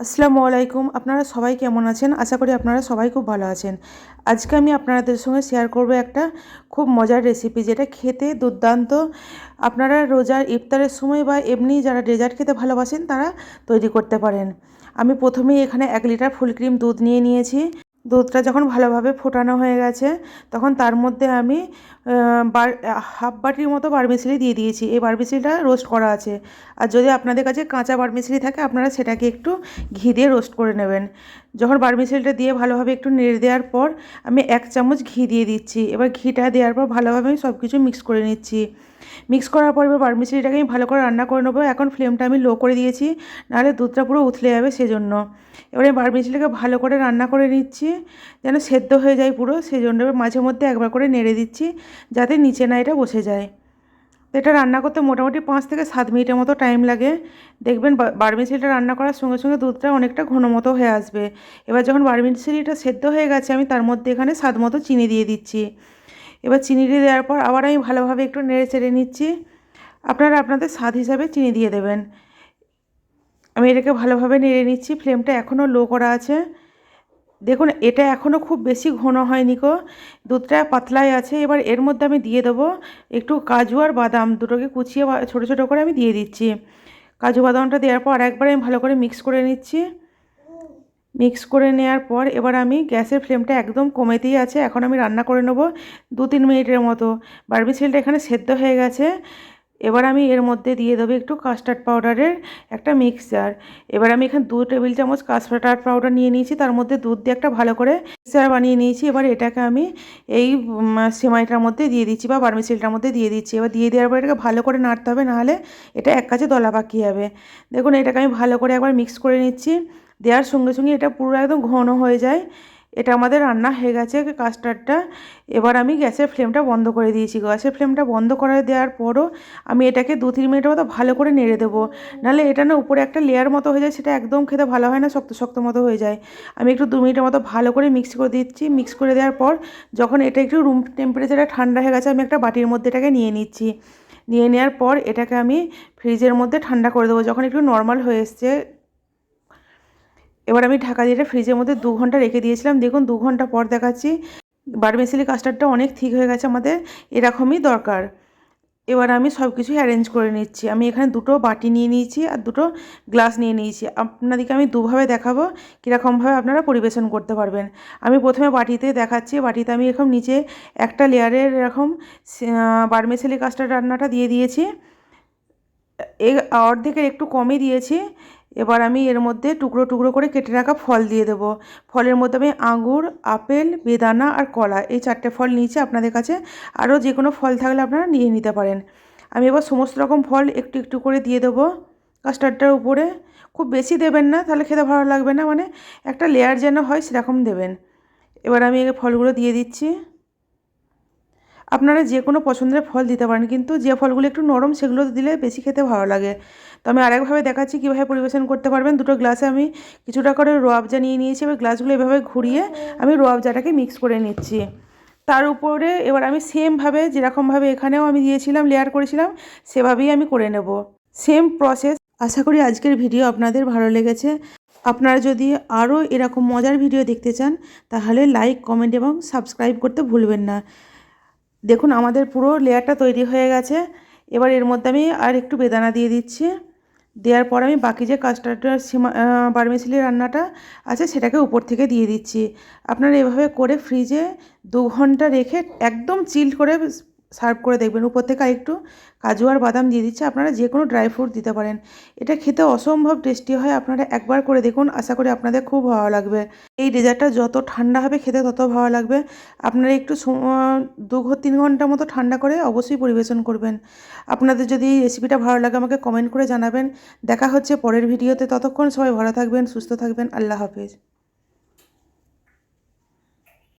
আসসালামু আলাইকুম। আপনারা সবাই কেমন আছেন? আশা করি আপনারা সবাই খুব ভালো আছেন। আজকে আমি আপনাদের সঙ্গে শেয়ার করব একটা খুব মজার রেসিপি যেটা খেতে দুর্দান্ত। আপনারা রোজার ইফতারের সময় বা এমনি যারা ডেজার্ট খেতে ভালোবাসেন, তারা তৈরি করতে পারেন। আমি প্রথমেই এখানে এক লিটার ফুল ক্রিম দুধ নিয়ে নিয়েছি। দুধটা যখন ভালোভাবে ফোটানো হয়ে গেছে, তখন তার মধ্যে আমি বার, হাফ বাটির মতো বারমিশিলি দিয়ে দিয়েছি। এই বারমিশিলিটা রোস্ট করা আছে। আর যদি আপনাদের কাছে কাঁচা বারমিশিলি থাকে, আপনারা সেটাকে একটু ঘি দিয়ে রোস্ট করে নেবেন। যখন বারমিশিলিটা দিয়ে ভালোভাবে একটু নেড়ে দেওয়ার পর, আমি এক চামচ ঘি দিয়ে দিচ্ছি। এবার ঘিটা দেওয়ার পর ভালোভাবে আমি সব কিছু মিক্স করে নিচ্ছি। মিক্স করার পর এবার বারমিশিলিটাকে আমি ভালো করে রান্না করে নেব। এখন ফ্লেমটা আমি লো করে দিয়েছি, নাহলে দুধটা পুরো উথলে যাবে সেজন্য। এবারে বারমিশিলিটাকে ভালো করে রান্না করে নিচ্ছি, যেন সেদ্ধ হয়ে যায় পুরো সেই জন্য এবার মাঝে মধ্যে একবার করে নেড়ে দিচ্ছি, যাতে নিচে না এটা বসে যায়। তো এটা রান্না করতে মোটামুটি পাঁচ থেকে সাত মিনিটের মতো টাইম লাগে। দেখবেন বারমিশিলিটা রান্না করার সঙ্গে সঙ্গে দুধটা অনেকটা ঘন মতো হয়ে আসবে। এবার যখন বারমিশিলিটা সেদ্ধ হয়ে গেছে, আমি তার মধ্যে এখানে স্বাদ মতো চিনি দিয়ে দিচ্ছি। এবার চিনিটি দেওয়ার পর আবার আমি ভালোভাবে একটু নেড়ে চেড়ে নিচ্ছি। আপনারা আপনাদের স্বাদ হিসাবে চিনি দিয়ে দেবেন। আমি এটাকে ভালোভাবে নেড়ে নিচ্ছি। ফ্লেমটা এখনও লো করা আছে। দেখুন, এটা এখনও খুব বেশি ঘন হয়নি কো দুধটা পাতলাই আছে। এবার এর মধ্যে আমি দিয়ে দেবো একটু কাজু আর বাদাম। দুটোকে কুচিয়ে ছোটো ছোটো করে আমি দিয়ে দিচ্ছি। কাজু বাদামটা দেওয়ার পর একবার আমি ভালো করে মিক্স করে নিচ্ছি। মিক্স করে নেওয়ার পর এবার আমি গ্যাসের ফ্লেমটা একদম কমেতেই আছে। এখন আমি রান্না করে নেব দু তিন মিনিটের মতো। বারবিসিলটা এখানে সেদ্ধ হয়ে গেছে। এবার আমি এর মধ্যে দিয়ে দেবো একটু কাস্টার্ড পাউডারের একটা মিক্সচার এবার আমি এখানে দু টেবিল চামচ কাস্টার্ড পাউডার নিয়ে নিয়েছি। তার মধ্যে দুধ দিয়ে একটা ভালো করে মিক্সচার বানিয়ে নিয়েছি। এবার এটাকে আমি এই সেমাইটার মধ্যে দিয়ে দিচ্ছি বা বার্মিসিলটার মধ্যে দিয়ে দিচ্ছি। এবার দিয়ে দেওয়ার পর এটাকে ভালো করে নাড়তে হবে। নাহলে এটা এক কাছে দলা পাকিয়ে যাবে। দেখুন এটাকে আমি ভালো করে একবার মিক্স করে নিচ্ছি। দেওয়ার সঙ্গে সঙ্গে এটা পুরো একদম ঘন হয়ে যায়। এটা আমাদের রান্না হয়ে গেছে কাস্টার্ডটা এবার আমি গ্যাসের ফ্লেমটা বন্ধ করে দিয়েছি। গ্যাসের ফ্লেমটা বন্ধ করে দেওয়ার পরও আমি এটাকে দু তিন মিনিটের মতো ভালো করে নেড়ে দেবো। নাহলে এটা না উপরে একটা লেয়ার মতো হয়ে যায়, সেটা একদম খেতে ভালো হয় না, শক্ত শক্ত মতো হয়ে যায়। আমি একটু দু মিনিটের মতো ভালো করে মিক্স করে দিচ্ছি। মিক্স করে দেওয়ার পর যখন এটা একটু রুম টেম্পারেচারে ঠান্ডা হয়ে গেছে, আমি একটা বাটির মধ্যে এটাকে নিয়ে নিচ্ছি। নিয়ে নেওয়ার পর এটাকে আমি ফ্রিজের মধ্যে ঠান্ডা করে দেবো। যখন একটু নর্মাল হয়ে এসছে এবার আমি ঢাকা দিয়ে ফ্রিজের মধ্যে দু ঘণ্টা রেখে দিয়েছিলাম। দেখুন, দু ঘণ্টা পর দেখাচ্ছি। বারমেসিলি কাস্টার্ডটা অনেক ঠিক হয়ে গেছে আমাদের, এরকমই দরকার। এবার আমি সব কিছুই অ্যারেঞ্জ করে নিচ্ছি। আমি এখানে দুটো বাটি নিয়ে নিয়েছি আর দুটো গ্লাস নিয়ে নিয়েছি। আপনাদেরকে আমি দুভাবে দেখাবো কীরকমভাবে আপনারা পরিবেশন করতে পারবেন। আমি প্রথমে বাটিতে দেখাচ্ছি। বাটিতে আমি এরকম নিচে একটা লেয়ারের এরকম বারমেসিলি কাস্টার্ড রান্নাটা দিয়ে দিয়েছি। এ, অর্ধেকের একটু কমই দিয়েছি। এবার আমি এর মধ্যে টুকরো টুকরো করে কেটে রাখা ফল দিয়ে দেবো। ফলের মধ্যে আমি আঙুর, আপেল, বেদানা আর কলা, এই চারটে ফল নিয়েছি আপনাদের কাছে। আরও যে কোনো ফল থাকলে আপনারা নিয়ে নিতে পারেন। আমি এবার সমস্ত রকম ফল একটু একটু করে দিয়ে দেবো কাস্টার্ডটার উপরে। খুব বেশি দেবেন না, তাহলে খেতে ভালো লাগবে না। মানে একটা লেয়ার যেন হয় সেরকম দেবেন। এবার আমি ফলগুলো দিয়ে দিচ্ছি। আপনারা যে কোনো পছন্দের ফল দিতে পারেন, কিন্তু যে ফলগুলো একটু নরম সেগুলো দিলে বেশি খেতে ভালো লাগে। তো আমি আরেকভাবে দেখাচ্ছি কীভাবে পরিবেশন করতে পারবেন। দুটো গ্লাসে আমি কিছুটা করে রোয়াবজা নিয়ে নিয়েছি। এবার গ্লাসগুলো এভাবে ঘুরিয়ে আমি রোয়াবজাটাকে মিক্স করে নিচ্ছি। তার উপরে এবার আমি সেমভাবে যেরকমভাবে এখানেও আমি দিয়েছিলাম লেয়ার করেছিলাম, সেভাবেই আমি করে নেব। সেম প্রসেস আশা করি আজকের ভিডিও আপনাদের ভালো লেগেছে। আপনারা যদি আরও এরকম মজার ভিডিও দেখতে চান, তাহলে লাইক কমেন্ট এবং সাবস্ক্রাইব করতে ভুলবেন না। দেখুন, আমাদের পুরো লেয়ারটা তৈরি হয়ে গেছে। এবার এর মধ্যে আমি আর একটু বেদানা দিয়ে দিচ্ছি। দেওয়ার পর আমি বাকি যে কাস্টার্ডের সিমা বার্মিসিলি রান্নাটা আছে, সেটাকে উপর থেকে দিয়ে দিচ্ছি। আপনারা এভাবে করে ফ্রিজে দু ঘণ্টা রেখে একদম চিল করে সার্ভ করে দেখবেন। উপর থেকে আরেকটু কাজু আর বাদাম দিয়ে দিচ্ছে। আপনারা যে কোনো ড্রাই ফ্রুট দিতে পারেন। এটা খেতে অসম্ভব টেস্টি হয়। আপনারা একবার করে দেখুন। আশা করি আপনাদের খুব ভালো লাগবে। এই ডেজার্টটা যত ঠান্ডা হবে খেতে তত ভালো লাগবে। আপনারা একটু দু তিন ঘণ্টা মতো ঠান্ডা করে অবশ্যই পরিবেশন করবেন। আপনাদের যদি রেসিপিটা ভালো লাগে আমাকে কমেন্ট করে জানাবেন। দেখা হচ্ছে পরের ভিডিওতে ততক্ষণ সবাই ভালো থাকবেন, সুস্থ থাকবেন। আল্লাহ হাফিজ।